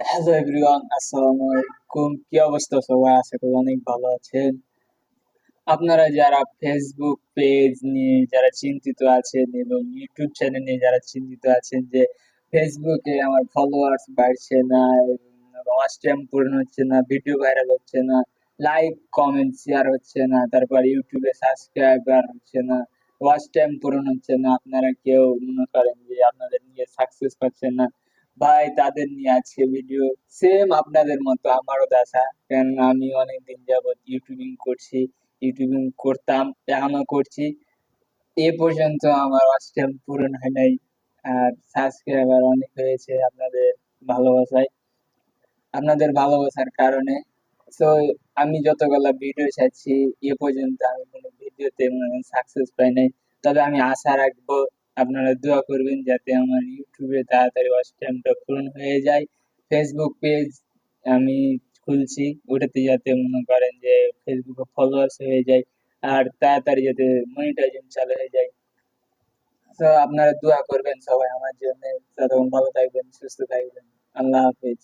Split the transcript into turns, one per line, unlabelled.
Hello everyone আসসালামু আলাইকুম কি অবস্থা? সবাই আশা করি অনেক ভালো আছেন। আপনারা যারা ফেসবুক পেজ নিয়ে যারা চিন্তিত আছেন এবং ইউটিউব চ্যানেল নিয়ে যারা চিন্তিত আছেন যে ফেসবুকে আমার ফলোয়ার্স বাড়ছে না ওয়াচ টাইম পূরণ হচ্ছে না ভিডিও ভাইরাল হচ্ছে না লাইক কমেন্ট শেয়ার হচ্ছে না, তারপর ইউটিউবে সাবস্ক্রাইবার হচ্ছে না ওয়াচ টাইম পূরণ হচ্ছে না, আপনারা কেউ মনে করেন যে আপনাদের নিয়ে সাকসেস পাচ্ছেন না। ভাই, তাদের নিয়ে আজকে ভিডিও সেম আপনাদের মতো, আমারও দশা কেন আমি অনেক দিন যাবত ইউটিউবিং করছি ইউটিউবিং করতাম, এখনও করছি। এ পর্যন্ত আমার টাইম পূরণ হয় নাই, আর সাবস্ক্রাইবার অনেক হয়েছে আপনাদের ভালোবাসায়, আপনাদের ভালোবাসার কারণে। তো আমি যতগুলো ভিডিও ছাড়ছি এ পর্যন্ত আমি কোনো ভিডিওতে সাকসেস পাই নাই। তবে আমি আশা রাখব আপনারা দোয়া করবেন যাতে আমার ইউটিউবে তাড়াতাড়ি ওয়াচ টাইমটা পূরণ হয়ে যায়। ফেসবুক পেজ আমি খুলছি, ওটাতে যাতে মনে করেন যে ফেসবুকে ফলোয়ার্স হয়ে যায় আর তাড়াতাড়ি যাতে মনিটাইজেশন চালু হয়ে যায়। তো আপনারা দোয়া করবেন সবাই আমার জন্য। ততক্ষণ ভালো থাকবেন, সুস্থ থাকবেন। আল্লাহ হাফিজ।